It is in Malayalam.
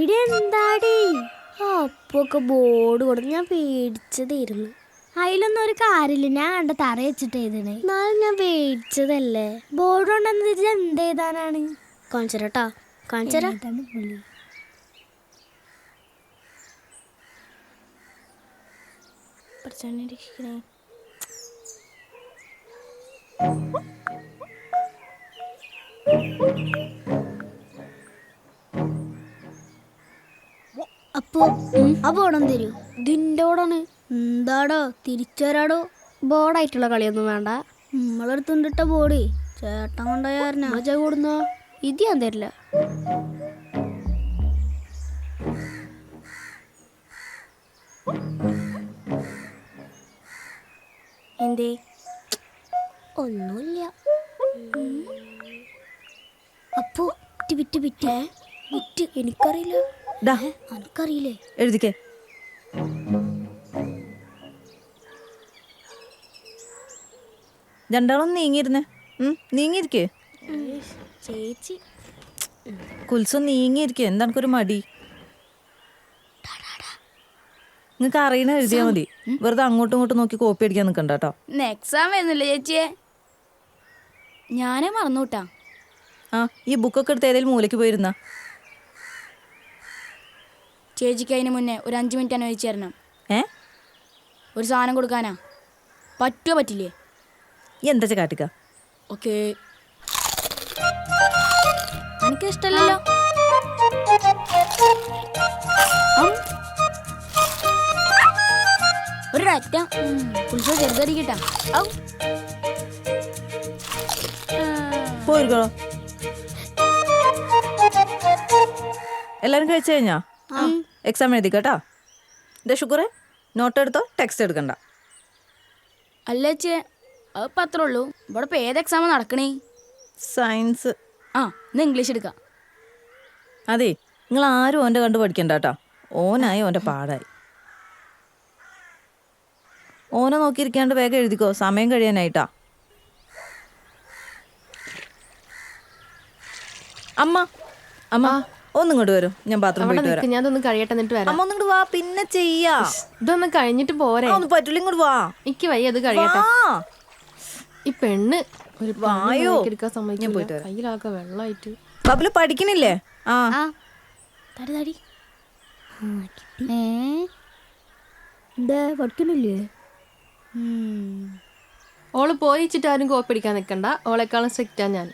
ഇടി എന്താടി അപ്പൊക്കെ ബോർഡ് കൊടുത്ത് ഞാൻ പേടിച്ചതായിരുന്നു. അതിലൊന്നും ഒരു കാര്യമില്ല. ഞാൻ കണ്ട തറ വെച്ചിട്ട് എന്നാലും ഞാൻ പേടിച്ചതല്ലേ. ബോർഡ് കൊണ്ടെന്ന് വെച്ചാൽ എന്ത് എഴുതാനാണ്? കാണിച്ചരട്ടാ കാണിച്ചരാ പ്രശ്നം അപ്പോ ആ ബോർഡം തരൂ ഇതിന്റെ ബോർഡാണ്. എന്താടോ തിരിച്ചുവരാടോ ബോർഡായിട്ടുള്ള കളിയൊന്നും വേണ്ട. നമ്മളെടുത്തുണ്ടിട്ട ബോർഡ്. ചേട്ടൻ കൊണ്ടുപോയാരനാ ചേ കൂടുന്നോ? ഇത് ഞാൻ തരില്ല. എന്തേ? ഒന്നുമില്ല. അപ്പോ വിറ്റ് വിറ്റ് വിറ്റ്. വിറ്റ് എനിക്കറിയില്ല. അനക്കറിയില്ലേ? എഴുതിക്കേ. രണ്ടാളും നീങ്ങിയിരുന്നേ. നീങ്ങിയിരിക്കേ? ചേച്ചി. കുൽസം നീങ്ങിയിരിക്കേ. എന്താണക്കൊരു മടി? നിങ്ങൾക്ക് അറിയണ എഴുതിയാ മതി. വെറുതെ അങ്ങോട്ടും ഇങ്ങോട്ടും നോക്കി കോപ്പി അടിക്കാൻ നിൽക്കണ്ട കേട്ടോ. എക്സാം വരുന്നില്ല ചേച്ചിയെ? ഞാനേ മറന്നുകൂട്ടാ ആ ഈ ബുക്കൊക്കെ എടുത്ത് ഏതെങ്കിലും മൂലയ്ക്ക് പോയിരുന്ന? ചേച്ചിക്ക് അതിന് മുന്നേ ഒരു അഞ്ച് മിനിറ്റ് അനുവദിച്ചു തരണം. ഏ? ഒരു സാധനം കൊടുക്കാനാ. പറ്റുമോ പറ്റില്ലേ? എന്താ കാട്ടുക കാട്ടിക്ക? ഓക്കേ. എനിക്ക് ഇഷ്ടമല്ലല്ലോ ഒരു ഡാറ്റ ഉത്സവം ചെറുതടിക്കട്ടാ. എല്ലാരും കഴിച്ചു കഴിഞ്ഞാ? എക്സാം എഴുതി കേട്ടാ. എന്താ ഷുഗറെ നോട്ട് എടുത്തോ ടെക്സ്റ്റ് എടുക്കണ്ട. അല്ല ചേ അത് ഇപ്പം അത്രേ ഉള്ളൂ. ഇവിടെ ഇപ്പോൾ ഏത് എക്സാം നടക്കണേ? സയൻസ് ആ ഇന്ന് ഇംഗ്ലീഷ് എടുക്കാം. അതെ നിങ്ങൾ ആരും ഓന്റെ കണ്ട് പഠിക്കണ്ട കേട്ടോ. ഓനായി ഓന്റെ പാടായി. ഓനെ നോക്കിയിരിക്കാണ്ട് വേഗം എഴുതിക്കോ സമയം കഴിയാനായിട്ടാ. അമ്മ അമ്മ. ഒന്നിങ്ങോട്ട് വരും. ഞാൻ ബാത്റൂം അവിടെ പോയിട്ട് നിൽക്ക് വരാം. ഞാൻ ഇതൊന്ന് കഴിയട്ടെ എന്നിട്ട് വരാം. അമ്മ ഒന്നിങ്ങോട്ട് വാ പിന്നെ ചെയ്യാ. ഇതൊന്ന് കഴിഞ്ഞിട്ട് പോരെ. ഒന്നും പറ്റില്ല ഇങ്ങോട്ട് വാ. എനിക്ക് വയ്യ അത് കഴിയട്ടെ. വാ. ഈ പെണ്ണ് ഒരു വായോ. എടുക്കാൻ ഞാൻ പോയിട്ട് സമ്മതിക്കില്ല വരാം. കയ്യിലാകെ വെള്ളമായിട്ട്. ബബിൽ പഠിക്കണില്ലേ? ആ. ആ. തടി തടി. ഏ? എന്താ പഠിക്കണില്ലേ? ഓൾ പോയിച്ചിട്ട് ആരും കോപ്പി അടിക്കാൻ നിൽക്കണ്ട ഓളെക്കാളും സ്ട്രിക്റ്റാ ഞാൻ.